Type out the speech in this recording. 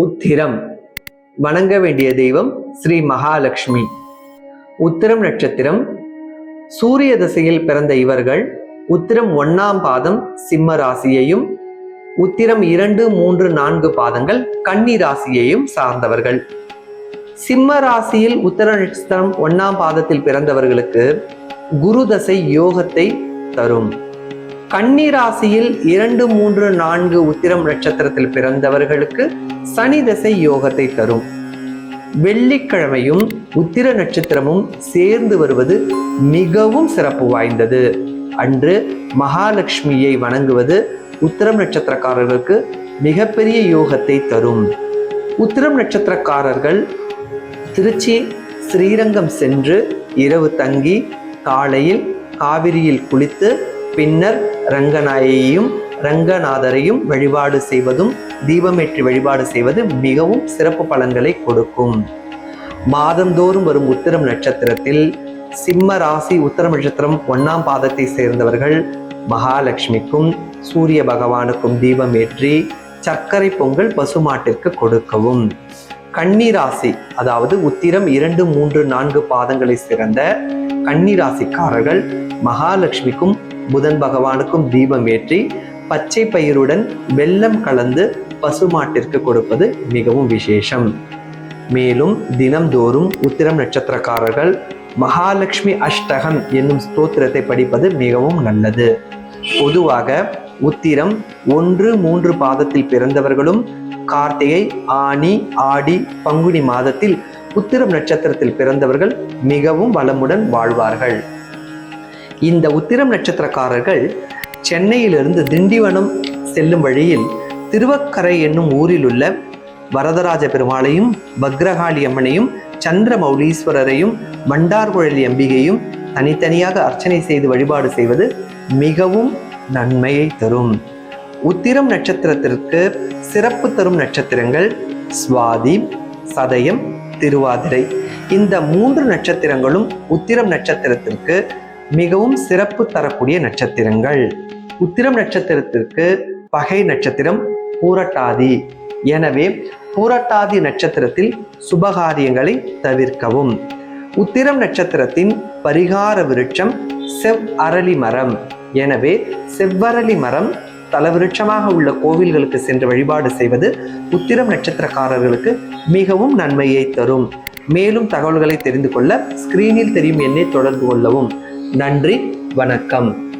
உத்திரம். வணங்க வேண்டிய தெய்வம் ஸ்ரீ மகாலட்சுமி உத்திரம் நட்சத்திரம். சூரிய திசையில் பிறந்த இவர்கள் உத்திரம் ஒன்னாம் பாதம் சிம்ம ராசியையும் உத்திரம் இரண்டு மூன்று நான்கு பாதங்கள் கன்னி ராசியையும் சார்ந்தவர்கள். சிம்ம ராசியில் உத்திர நட்சத்திரம் ஒன்னாம் பாதத்தில் பிறந்தவர்களுக்கு குரு தசை யோகத்தை தரும். கன்னி ராசியில் இரண்டு மூன்று நான்கு உத்திரம் நட்சத்திரத்தில் பிறந்தவர்களுக்கு சனி தசை யோகத்தை தரும். வெள்ளிக்கிழமையும் உத்திர நட்சத்திரமும் சேர்ந்து வருவது மிகவும் சிறப்பு வாய்ந்தது. அன்று மகாலட்சுமியை வணங்குவது உத்திரம் நட்சத்திரக்காரர்களுக்கு மிகப்பெரிய யோகத்தை தரும். உத்திரம் நட்சத்திரக்காரர்கள் திருச்சி ஸ்ரீரங்கம் சென்று இரவு தங்கி காலையில் காவிரியில் குளித்து பின்னர் ரங்கநாயையும் ரங்கநாதரையும் வழிபாடு செய்வதும் தீபமேற்றி வழிபாடு செய்வது மிகவும் சிறப்பு பலன்களை கொடுக்கும். மாதந்தோறும் வரும் உத்திரம் நட்சத்திரத்தில் சிம்ம ராசி உத்திரம் நட்சத்திரம் ஒன்னாம் பாதத்தை சேர்ந்தவர்கள் மகாலட்சுமிக்கும் சூரிய பகவானுக்கும் தீபம் ஏற்றி சர்க்கரை பொங்கல் பசுமாட்டிற்கு கொடுக்கவும். கன்னிராசி அதாவது உத்திரம் இரண்டு மூன்று நான்கு பாதங்களை சிறந்த கன்னிராசிக்காரர்கள் மகாலட்சுமிக்கும் புதன் பகவானுக்கும் தீபம் ஏற்றி பச்சை பயிருடன் வெல்லம் கலந்து பசுமாட்டிற்கு கொடுப்பது மிகவும் விசேஷம். மேலும் தினம்தோறும் உத்திரம் நட்சத்திரக்காரர்கள் மகாலட்சுமி அஷ்டகம் என்னும் ஸ்தோத்திரத்தை படிப்பது மிகவும் நல்லது. பொதுவாக உத்திரம் ஒன்று மூன்று பாதத்தில் பிறந்தவர்களும் கார்த்திகை ஆனி ஆடி பங்குனி மாதத்தில் உத்திரம் நட்சத்திரத்தில் பிறந்தவர்கள் மிகவும் வளமுடன் வாழ்வார்கள். இந்த உத்திரம் நட்சத்திரக்காரர்கள் சென்னையிலிருந்து திண்டிவனம் செல்லும் வழியில் திருவக்கரை என்னும் ஊரில் உள்ள வரதராஜ பெருமாளையும் பக்ரகாளி அம்மனையும் சந்திரமௌலீஸ்வரரையும் மண்டார்குழலி அம்பிகையும் தனித்தனியாக அர்ச்சனை செய்து வழிபாடு செய்வது மிகவும் நன்மையை தரும். உத்திரம் நட்சத்திரத்திற்கு சிறப்பு தரும் நட்சத்திரங்கள் சுவாதி சதயம் திருவாதிரை. இந்த மூன்று நட்சத்திரங்களும் உத்திரம் நட்சத்திரத்திற்கு மிகவும் சிறப்பு தரக்கூடிய நட்சத்திரங்கள். உத்திரம் நட்சத்திரத்திற்கு பகை நட்சத்திரம் பூரட்டாதி. எனவே பூரட்டாதி நட்சத்திரத்தில் சுபகாரியங்களை தவிர்க்கவும். உத்திரம் நட்சத்திரத்தின் பரிகார விருட்சம் செவ் அரளி மரம். எனவே செவ்வரளி மரம் தலவிருட்சமாக உள்ள கோவில்களுக்கு சென்று வழிபாடு செய்வது உத்திரம் நட்சத்திரக்காரர்களுக்கு மிகவும் நன்மையை தரும். மேலும் தகவல்களை தெரிந்து கொள்ள ஸ்கிரீனில் தெரியும் எண்ணை தொடர்பு கொள்ளவும். நன்றி வணக்கம்.